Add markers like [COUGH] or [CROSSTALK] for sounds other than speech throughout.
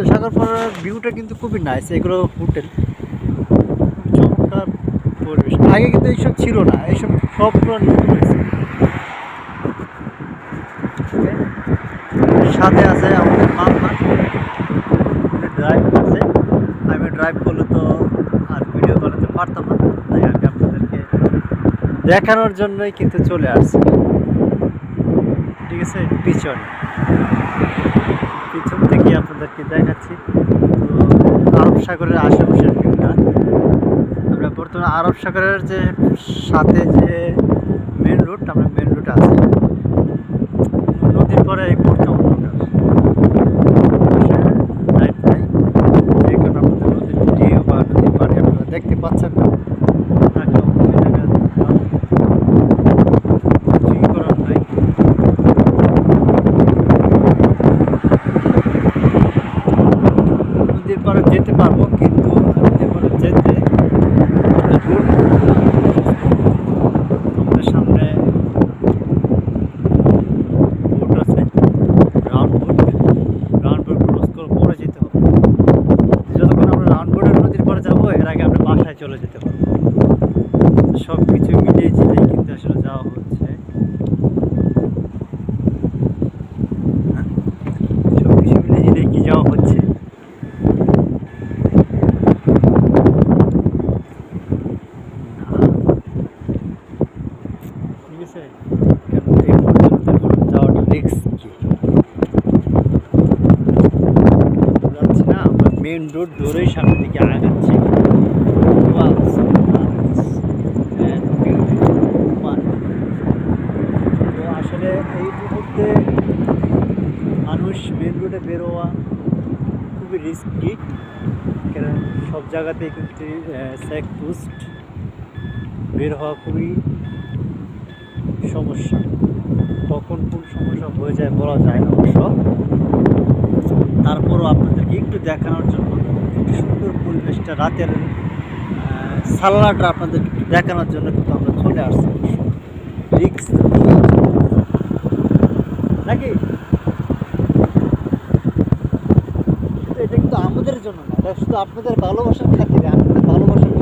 সুন্দর সাগরপাড়ার ভিউটা কিন্তু খুবই নাইস এগুলো হোটেল চমৎকার পরিবেশ। আগে কিন্তু এইসব ছিল না, এইসব সব সাথে আছে আমাদের মামা ড্রাইভ করছে। আমি ড্রাইভ করলে তো আর ভিডিও বানাতে পারতাম না। তাই আমি আপনাদেরকে দেখানোর জন্যই কিন্তু চলে আসছি। ঠিক আছে? পিছনে। পিছন থেকে আপনাদেরকে দেখাচ্ছি। তো আরব সাগরের আশেপাশের ভিউটা। আমরা বর্তমানে আরব সাগরের যে সাথে যে মেন রুট আমরা মেন রুট আছি নদীর পরে এই প্রথম রাইট নাই এই কারণে আপনাদের নদীর ভিডিও বা নদীর পাড়ে আপনারা দেখতে পাচ্ছেন না থাকলেও ওই জায়গা কিছুই করার নাই পাড়ে যেতে পারব, কিন্তু যেতে আমাদের সামনে আছে করে যেতে যতক্ষণ আমরা নদীর যাব, এর আগে আমরা বাসায় চলে যেতে পারব সব কিছু মিলিয়ে ঝিলিয়ে কিন্তু আসলে যাওয়া হচ্ছে সব কিছু মিলিয়ে ঝিলিয়ে কি যাওয়া হচ্ছে ঠিক আছে কেন এই মুহূর্তে যাওয়াটা রিস্ক কি যাচ্ছি না আমরা মেন রোড ধরেই সামনের দিকে আগাচ্ছি। fun. তো আসলে এই মুহূর্তে মানুষ মেন রোডে বেরোয়া খুবই রিস্কি কারণ সব জায়গাতেই কিন্তু পোস্ট বের হওয়া খুবই সমস্যা। কখন কোন সমস্যা হয়ে যায় বলা যায় না অবশ্য। তারপরও আপনাদেরকে একটু দেখানোর জন্য, একটু সুন্দর পরিবেশটা, রাতের সালাডটা আপনাদের দেখানোর জন্য কিন্তু আমরা চলে আসছি। রিক্স নাকি? এটা কিন্তু আমাদের জন্য না, এটা শুধু আপনাদের ভালোবাসার খাতিরে, আপনাদের ভালোবাসার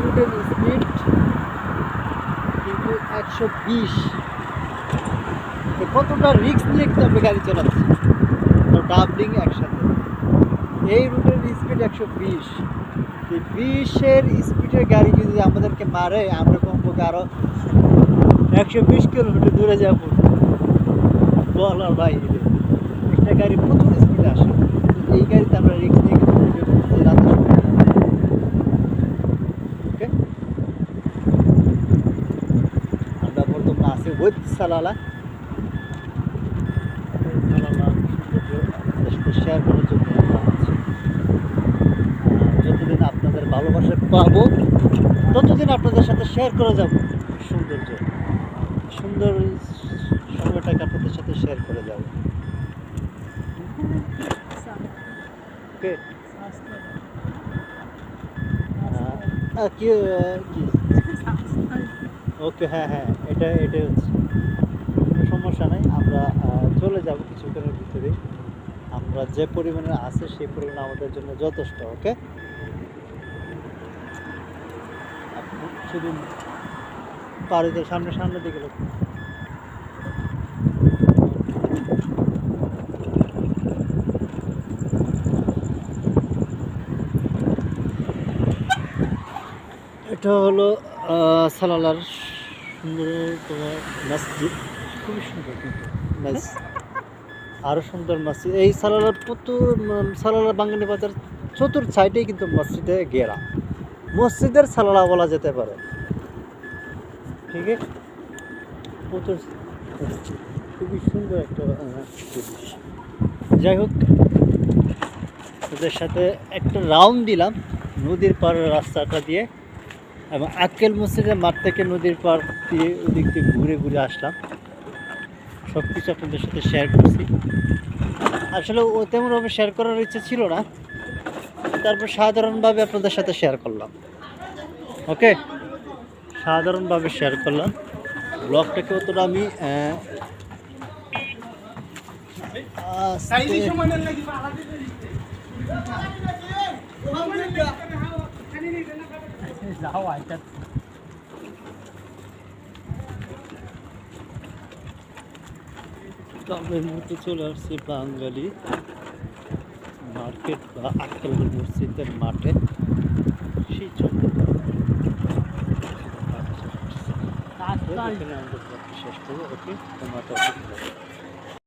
রুটের স্পিড কিন্তু একশো বিশ কতটা রিক্স নিয়ে কিন্তু আমরা গাড়ি চালাচ্ছি। ডাবলিং একসাথে। এই রুটের স্পিড একশো বিশ। বিশের স্পিডের গাড়ি যদি আমাদেরকে মারে, আমরা কমপক্ষে আরও একশো বিশ কিলোমিটার দূরে যাব। বলার বাইরে। একটা গাড়ি প্রচুর স্পিড আসে। এই গাড়িতে আমরা রিক্স নিয়ে কিন্তু করছি রাতের সময় ওকে আমরা ওয়েদ সালালা শেয়ার করার জন্য যতদিন আপনাদের ভালোবাসা পাবো ততদিন আপনাদের সাথে শেয়ার করে যাব সৌন্দর্য সুন্দর সময়টাকে আপনাদের সাথে শেয়ার করে যাব ওকে হ্যাঁ হ্যাঁ এটা, এটাই হচ্ছে। কোনো সমস্যা নাই, আমরা চলে যাব কিছুক্ষণের ভিতরে। আমরা যে পরিমাণে আছে সেই পরিমাণ আমাদের জন্য যথেষ্ট, ওকে? শুধু পাড়িতে সামনে সামনে দিকে এটা হলো সালালার সুন্দর তোমার মসজিদ। খুবই সুন্দর কিন্তু। [LAUGHS] আরও সুন্দর মসজিদ। এই সালালার প্রচুর সালালার বাঙালি বাজার চতুর সাইডেই কিন্তু মসজিদে ঘেরা। মসজিদের সালালা বলা যেতে পারে। ঠিক আছে? প্রচুর খুবই সুন্দর একটা জিনিস। যাই হোক ওদের সাথে একটা রাউন্ড দিলাম। নদীর পাড়ের রাস্তাটা দিয়ে। এবং আক্কেল মসজিদের মাঠ থেকে নদীর পার দিয়ে ওদিক দিয়ে ঘুরে ঘুরে আসলাম। সব কিছু আপনাদের সাথে শেয়ার করছি। আসলে ও তেমনভাবে শেয়ার করার ইচ্ছে ছিল না। তারপর সাধারণভাবে আপনাদের সাথে শেয়ার করলাম। ওকে সাধারণভাবে শেয়ার করলাম। ব্লগটাকে অতটা আমি আস্তে- তো আমরা এই মুহূর্তে চলে আসছি বাঙালি মার্কেট বা আক্কেল মসজিদের মাঠে। সেই জন্য শেষ করব ওকে তোমরা